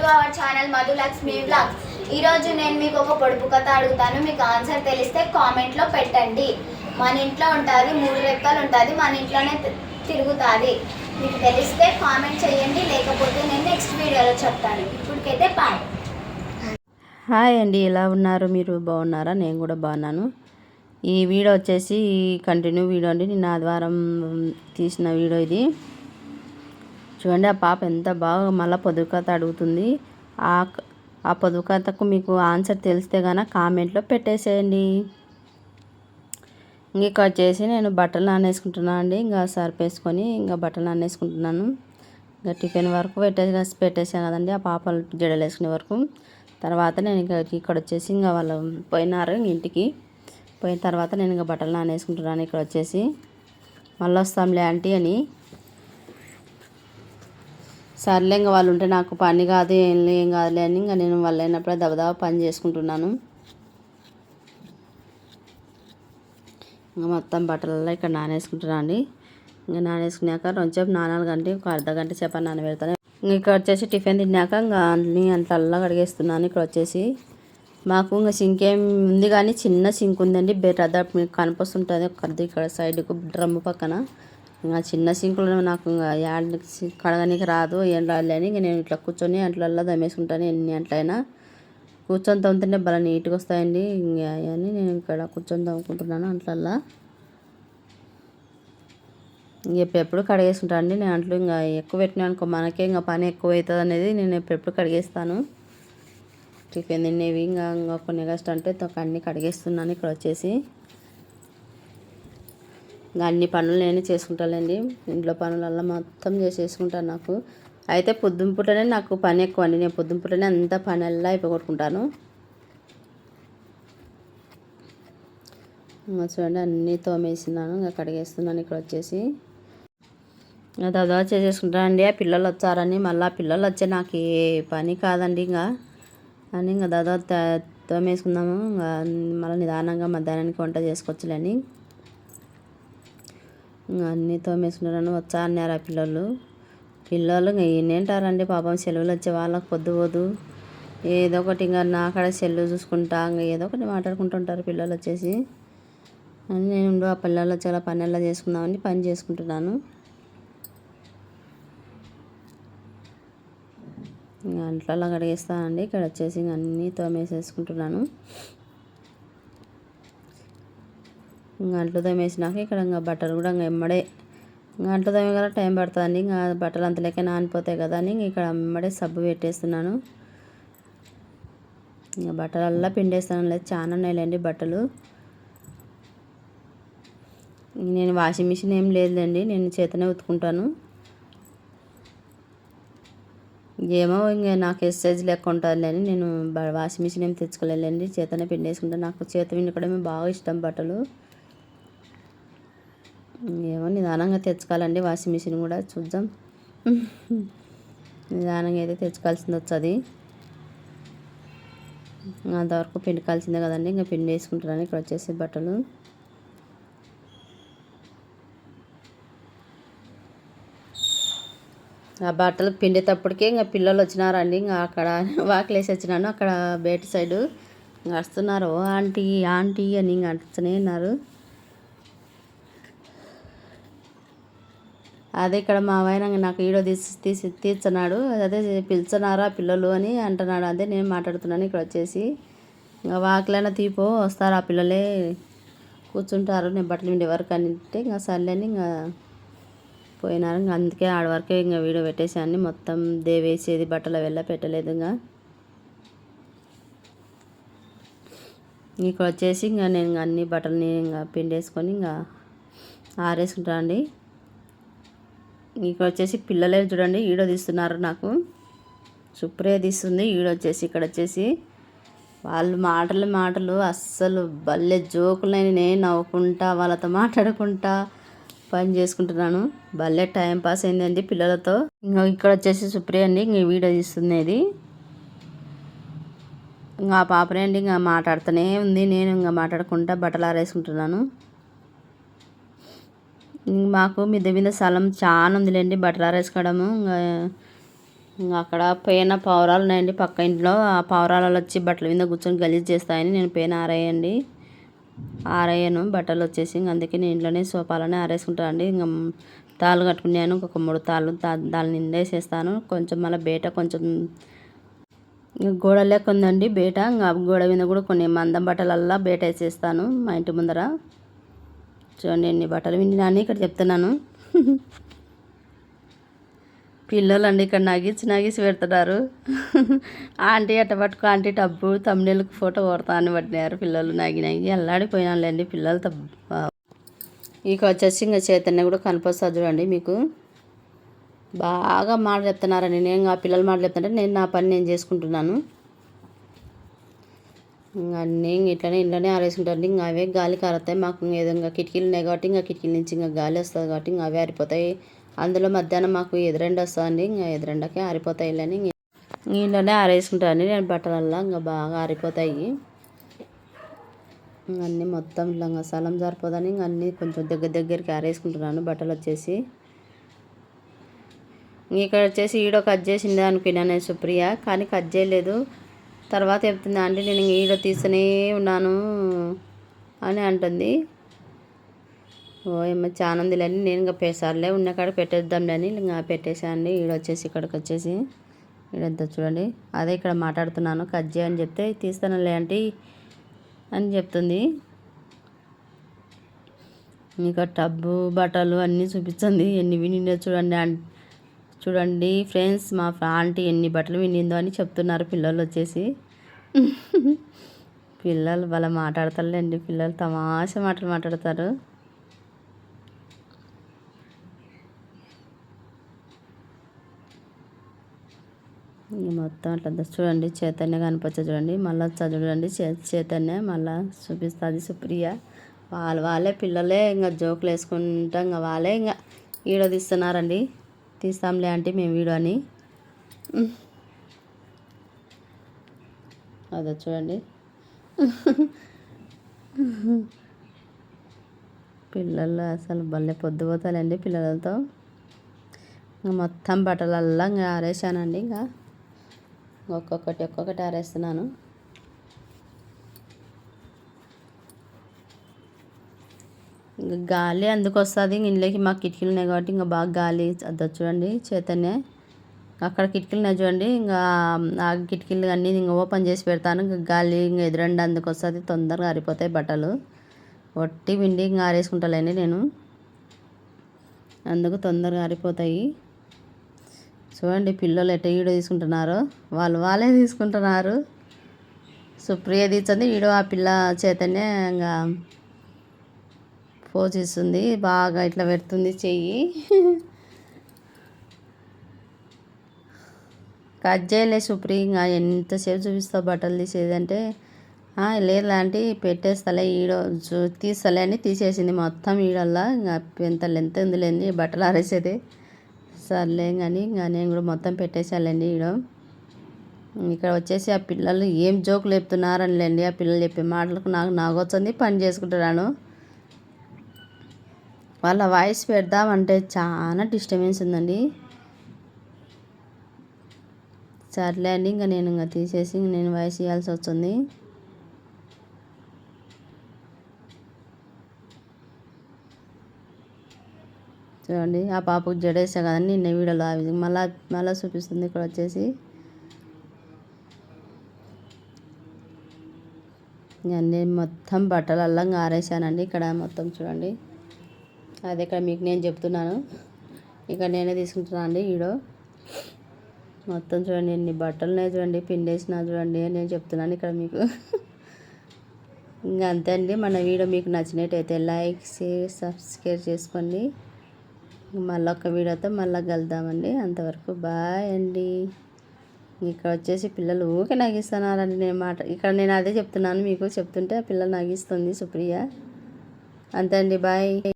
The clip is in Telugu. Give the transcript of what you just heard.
To our channel Madhulakshmi blogs ఈరోజు నేను మీకు ఒక పొడుపు కథ అడుగుతాను. మీకు ఆన్సర్ తెలిస్తే కామెంట్లో పెట్టండి. మన ఇంట్లో ఉంటుంది మూడు రెక్కలు ఉంటుంది మన ఇంట్లోనే తిరుగుతుంది. మీకు తెలిస్తే కామెంట్ చేయండి. లేకపోతే నేను నెక్స్ట్ వీడియోలో చెప్తాను. ఇప్పటికైతే బాయ్ హాయ్ అండి ఎలా ఉన్నారు? మీరు బాగున్నారా? నేను కూడా బాగున్నాను. ఈ వీడియో వచ్చేసి కంటిన్యూ వీడియో అండి. నిన్న ఆదివారం తీసిన వీడియో ఇది. చూడండి ఆ పాప ఎంత బాగా మళ్ళీ పొదుపు కథ అడుగుతుంది. ఆ ఆ పొదుపు కథకు మీకు ఆన్సర్ తెలిస్తే కనుక కామెంట్లో పెట్టేసేయండి. ఇంక ఇక్కడ వచ్చేసి నేను బట్టలు నానేసుకుంటున్నాను అండి. ఇంకా సర్ఫ్ వేసుకొని ఇంకా బట్టలు నానేసుకుంటున్నాను. ఇంకా టిఫిన్ వరకు పెట్టేసి పెట్టేసాను కదండి ఆ పాపలు జడలు వేసుకునే వరకు. తర్వాత నేను ఇంకా ఇక్కడ వచ్చేసి ఇంకా వాళ్ళు పోయినారు ఇంటికి. పోయిన తర్వాత నేను ఇంకా బట్టలు నానేసుకుంటున్నాను ఇక్కడ వచ్చేసి. మళ్ళీ వస్తాంలే ఆంటీ అని. సర్లే ఇంకా వాళ్ళు ఉంటే నాకు పని కాదు ఏం ఏం కాదులే అని ఇంకా నేను వాళ్ళు అయినప్పుడే దబదబా పని చేసుకుంటున్నాను. ఇంకా మొత్తం బట్టలలో ఇక్కడ నానేసుకుంటున్నాను అండి. ఇంకా నానేసుకున్నాక కొంచెంసేపు నానాలు గంటే ఒక అర్ధ గంట చేప నానబెడతాను. ఇంకా ఇక్కడ వచ్చేసి టిఫిన్ తిన్నాక ఇంకా అన్ని అంట్లల్లో కడిగేస్తున్నాను ఇక్కడ వచ్చేసి. మాకు ఇంకా సింక్ ఏం ఉంది కానీ చిన్న సింక్ ఉందండి బెటర్ అద మీకు కనిపిస్తుంటుంది ఒకది ఇక్కడ సైడ్కు డ్రమ్ పక్కన. ఇంకా చిన్న సింకులో నాకు ఇంకా యాడ్ కడగనికి రాదు ఏం రాలేని ఇంక ఇంకా నేను ఇట్లా కూర్చొని అంట్లల్లో దమ్మేసుకుంటాను ఎన్ని అంట్లైనా. కూర్చొని తమ్ముతుంటే బాగా నీట్గా వస్తాయండి ఇంకా అని నేను ఇక్కడ కూర్చొని తమ్ముకుంటున్నాను అంట్లల్లో. ఎప్పుడెప్పుడు కడిగేసుకుంటాను అండి నేను అంట్లో ఇంకా ఎక్కువ పెట్టినా అనుకో మనకే ఇంకా పని ఎక్కువ అవుతుంది అనేది నేను ఎప్పుడెప్పుడు కడిగేస్తాను. టిఫిన్ తినేవి ఇంకా ఇంకా కొన్ని కష్టం అంటే అన్నీ కడిగేస్తున్నాను ఇక్కడ వచ్చేసి. అన్ని పనులు నేనే చేసుకుంటానండి ఇంట్లో పనులల్లా మొత్తం చేసేసుకుంటాను నాకు. అయితే పొద్దుంపుటనే నాకు పని ఎక్కువ అండి నేను పొద్దుంపుటనే అంత పని అల్లా అయిపోగొట్టుకుంటాను చూడండి అన్నీ తోమేసినాను ఇంకా కడిగేస్తున్నాను ఇక్కడ వచ్చేసి. ఇంకా దాదాపు చేసేసుకుంటానండి ఆ పిల్లలు వచ్చారని మళ్ళీ ఆ పిల్లలు వచ్చే నాకు ఏ పని కాదండి ఇంకా. అని ఇంకా దాదాపు తోమేసుకుందాము ఇంకా మళ్ళీ నిదానంగా మధ్యాహ్నానికి వంట చేసుకోవచ్చులేని అన్నీ తోమేసుకున్నారని వచ్చా అన్నారు ఆ పిల్లలు. పిల్లలు ఇంకా ఏంటారండి పాపం సెలవులు వచ్చే వాళ్ళకి పొద్దు పోదు. ఏదో ఒకటి ఇంకా నా కాడ సెల్లు చూసుకుంటా ఇంకా ఏదో ఒకటి మాట్లాడుకుంటుంటారు పిల్లలు వచ్చేసి. అని నేను ఆ పిల్లలు చాలా పని ఎలా చేసుకుందామని పని చేసుకుంటున్నాను. ఇంకా అంట్లలో కడిగేస్తానండి. ఇక్కడ వచ్చేసి ఇంక అన్నీ తోమేసేసుకుంటున్నాను. ఇంకా అంట్లు తోమేసినాక ఇక్కడ ఇంకా బట్టలు కూడా ఇంకా ఎమ్మడే ఇంకా అంట్లు తోమే కదా టైం పడుతుంది ఇంకా బట్టలు అంతలేకే నానిపోతాయి కదా అని ఇక్కడ ఎమ్మడే సబ్బు పెట్టేస్తున్నాను. ఇంకా బట్టలల్లా పిండేస్తాను. లేదు చాలా ఉన్నాయిలేండి బట్టలు. నేను వాషింగ్ మిషన్ ఏం లేదులేండి. నేను చేతనే ఉతుకుంటాను. ఏమో ఇంకా నాకు ఎక్సర్సైజ్ లెక్క ఉంటుంది నేను బ- వాషింగ్ మిషన్ ఏం తెచ్చుకోలేదండి చేతనే పిండేసుకుంటాను నాకు చేత పిండుకోవడమే బాగా ఇష్టం బట్టలు. ఏమో నిదానంగా తెచ్చుకోవాలండి వాషింగ్ మిషన్ కూడా చూద్దాం. నిదానంగా అయితే తెచ్చుకోవాల్సింది వచ్చది అంతవరకు పిండుకోవాల్సిందే కదండి ఇంకా పిండి వేసుకుంటున్నాను ఇక్కడ వచ్చేసి బట్టలు. ఆ బట్టలు పిండేటప్పటికే ఇంకా పిల్లలు వచ్చినారండి ఇంకా అక్కడ వాకిలేసి వచ్చినాను అక్కడ బయట సైడు ఇంకా వస్తున్నారు "ఓ ఆంటీ ఆంటీ అని ఇంకా అంటూనే ఉన్నారు. అదే ఇక్కడ మా ఆయన నాకు వీడియో తీసి తీసి తీర్చున్నాడు అదే పిలుచున్నారా పిల్లలు అని అంటున్నాడు. అదే నేను మాట్లాడుతున్నాను ఇక్కడ వచ్చేసి. ఇంకా వాకిలైనా తీపో వస్తారు ఆ పిల్లలే? కూర్చుంటారు. నేను బట్టలు ఉండే వరకు అని అంటే ఇంకా సర్లే అని ఇంకా పోయినారు. ఇంకా అందుకే ఆడ వరకే ఇంకా వీడియో పెట్టేసాను మొత్తం దేవేసేది బట్టల వెళ్ళ పెట్టలేదు ఇంకా. ఇక్కడ వచ్చేసి ఇంకా నేను అన్ని బట్టలని ఇంకా పిండేసుకొని ఇంకా ఆరేసుకుంటాను అండి ఇక్కడ వచ్చేసి పిల్లలే చూడండి ఈడో తీస్తున్నారు నాకు. సుప్రే తీస్తుంది ఈడో వచ్చేసి ఇక్కడ వచ్చేసి. వాళ్ళు మాటలు మాటలు అస్సలు భలే జోకులని నేను నవ్వుకుంటా వాళ్ళతో మాట్లాడుకుంటా పని చేసుకుంటున్నాను. భలే టైం పాస్ అయిందండి పిల్లలతో. ఇంకా ఇక్కడ వచ్చేసి సుప్రియ అండి ఇంక వీడియో తీస్తుంది ఇది. ఇంకా ఆ పాపనే అండి ఇంకా మాట్లాడుతూనే ఉంది. నేను ఇంకా మాట్లాడుకుంటా బట్టలు ఆరేసుకుంటున్నాను. మాకు మిద్దె మీద స్థలం చాలా ఉందిలేండి బట్టలు ఆరేసుకోవడము. ఇంకా అక్కడ పైన పావురాలు ఉన్నాయండి పక్క ఇంట్లో. ఆ పావురాలు వచ్చి బట్టల మీద కూర్చొని గలీజ్ చేస్తాయని నేను పైన ఆరేయండి. ఆరేయను బట్టలు వచ్చేసి ఇంక అందుకే నేను ఇంట్లోనే సోఫాలోనే ఆరేసుకుంటానండి ఇంకా తాళ్ళు కట్టుకున్నాను ఇంకొక మూడు తాళ్ళు దా- దాని నిండా వేసేస్తాను. కొంచెం మళ్ళీ బయట కొంచెం ఇంకా గోడ లేకుందండి ఉందండి బయట. ఇంకా గోడ మీద కూడా కొన్ని మందం బట్టలల్లా బయట వేసేస్తాను మా ఇంటి ముందర. చూడండి ఎన్ని బట్టలు విండినాని ఇక్కడ చెప్తున్నాను. పిల్లలు అండి ఇక్కడ నగిచ్చి నగిసి పెడుతున్నారు. ఆంటీ అట్ట పట్టుకు ఆంటీ టబ్బు తమ్ముళ్ళకి ఫోటో కొడతా అని పట్టినారు పిల్లలు నగి నగి. అల్లాడిపోయినాళ్ళండి పిల్లలు తబ్బు ఇక వచ్చేసి ఇంకా చైతన్య కూడా కనిపిస్తుంది చూడండి మీకు. బాగా మాట చెప్తున్నారండి. నేను ఆ పిల్లలు మాట చెప్తుంటే నేను నా పని నేను చేసుకుంటున్నాను. అన్నీ ఇంక ఇట్లనే ఇంట్లోనే ఆరేసుకుంటాను ఇంకా అవే గాలి కారుతాయి మాకు ఏదైనా ఏదో ఇంకా కిటికీలు ఉన్నాయి కాబట్టి ఇంకా కిటికీల నుంచి ఇంకా గాలి వస్తుంది కాబట్టి ఇంకా అవే ఆరిపోతాయి. అందులో మధ్యాహ్నం మాకు ఎదురెండ వస్తుందండి. ఇంకా ఎదురెండకే ఆరిపోతాయి అని ఇంట్లోనే ఆరేసుకుంటాను నేను బట్టలల్లో ఇంకా బాగా ఆరిపోతాయి. అన్నీ మొత్తం ఇట్లా ఇంకా స్థలం సరిపోదని ఇంక అన్నీ కొంచెం దగ్గర దగ్గరికి ఆరేసుకుంటున్నాను బట్టలు వచ్చేసి. ఇక్కడ వచ్చేసి ఈడో కట్ చేసిందే అనుకున్నాను నేను సుప్రియ. కానీ కట్ చేయలేదు. తర్వాత చెప్తుంది అంటే నేను ఇంక తీస్తూనే ఉన్నాను అని అంటుంది. ఓ ఏమో చాలా ఉందిలేని నేను ఇంకా పేసారులే ఉన్న కాడ పెట్టేద్దాంలే అని ఇంకా పెట్టేసానండి ఈడ వచ్చేసి ఇక్కడికి వచ్చేసి ఈడంతా చూడండి. అదే ఇక్కడ మాట్లాడుతున్నాను కట్ చేయని చెప్తే తీస్తానులే ఆంటీ అని చెప్తుంది. ఇంకా టబ్బు బట్టలు అన్నీ చూపించింది ఎన్ని వినిందో చూడండి చూడండి ఫ్రెండ్స్ మా ఆంటీ ఎన్ని బట్టలు వినిందో అని చెప్తున్నారు పిల్లలు వచ్చేసి. పిల్లలు వాళ్ళ మాట్లాడతారులేండి పిల్లలు తమాష మాటలు మాట్లాడతారు. మొత్తం అట్లా చూడండి చైతన్య కనిపించా చూడండి మళ్ళీ చూడండి చైతన్య మళ్ళీ చూపిస్తుంది సుప్రియ. వాళ్ళు వాళ్ళే పిల్లలే ఇంకా జోకులు వేసుకుంటా ఇంకా వాళ్ళే ఇంకా వీడియో తీస్తాంలే అంటే మేము వీడియోని అదే చూడండి. పిల్లలు అసలు భలే పొద్దుపోతారండి పిల్లలతో. ఇంకా మొత్తం బట్టలల్లా ఇంకా ఆరేసానండి ఇంకా. ఒక్కొక్కటి ఒక్కొక్కటి ఆరేస్తున్నాను. ఇంకా గాలి అందుకు వస్తుంది ఇంట్లోకి మా కిటికీలు ఉన్నాయి కాబట్టి ఇంకా బాగా గాలి అది చూడండి చేతనే. అక్కడ కిటికీలు ఉన్నాయి చూడండి. ఇంకా ఆ కిటికీలు అన్నీ ఇంకా ఓపెన్ చేసి పెడతాను. ఇంకా గాలి ఇంకా ఎదురండి అందుకు వస్తుంది తొందరగా ఆరిపోతాయి బట్టలు. ఒట్టి పిండి ఇంకా ఆరేసుకుంటాలండి నేను. అందుకు తొందరగా ఆరిపోతాయి. చూడండి పిల్లలు ఎట్ట ఈడో తీసుకుంటున్నారు. వాళ్ళు వాళ్ళే తీసుకుంటున్నారు. సుప్రియ తీస్తుంది. ఈడో ఆ పిల్ల చేతనే ఇంకా పోజ్ ఇస్తుంది బాగా ఇట్లా పెడుతుంది చెయ్యి. కట్ చేయలే సుప్రీ ఇంకా ఎంతసేపు చూపిస్తావు బట్టలు తీసేది అంటే లేదు లాంటి పెట్టేస్తలే ఈడో చూ- తీస్తలే అని తీసేసింది మొత్తం ఈడల్లా. ఇంకా ఎంత లెంత్ ఉంది లేని బట్టలు ఆరేసేది. సర్లే కానీ ఇంకా నేను కూడా మొత్తం పెట్టేసాలండి ఈడ. ఇక్కడ వచ్చేసి ఆ పిల్లలు ఏం జోకులు చెప్తున్నారని లేండి ఆ పిల్లలు చెప్పే మాటలకు నాకు నాగొచ్చింది పని చేసుకుంటున్నాను. వాళ్ళ వాయిస్ పెడదామంటే చాలా డిస్టర్బెన్స్ ఉందండి. సర్లే అండి ఇంకా నేను ఇంకా తీసేసి నేను వాయిస్ ఇవ్వాల్సి వస్తుంది. చూడండి ఆ పాపకు జడేసా కదండి నిన్న వీడియోలో ఆ మళ్ళా మళ్ళీ చూపిస్తుంది ఇక్కడ వచ్చేసి. ఇంకా నేను మొత్తం బట్టలు అల్లంగా ఆరేసానండి ఇక్కడ మొత్తం చూడండి. అది ఇక్కడ మీకు నేను చెప్తున్నాను. ఇక్కడ నేనే తీసుకుంటున్నాను అండి ఈడో. మొత్తం చూడండి ఎన్ని బట్టలు చూడండి పిండేసినా చూడండి అని నేను చెప్తున్నాను ఇక్కడ మీకు. ఇంకా అంతే అండి. మన వీడియో మీకు నచ్చినట్టయితే లైక్ షేర్ సబ్స్క్రైబ్ చేసుకోండి. మళ్ళీ ఒక వీడియోతో మళ్ళీ కలుద్దామండి. అంతవరకు బాయ్ అండి. ఇక్కడ వచ్చేసి పిల్లలు ఊకే నగిస్తున్నారండి. నేను మాట ఇక్కడ నేను అదే చెప్తున్నాను మీకు చెప్తుంటే ఆ పిల్లలు నగిస్తుంది సుప్రియ. అంతే అండి బాయ్.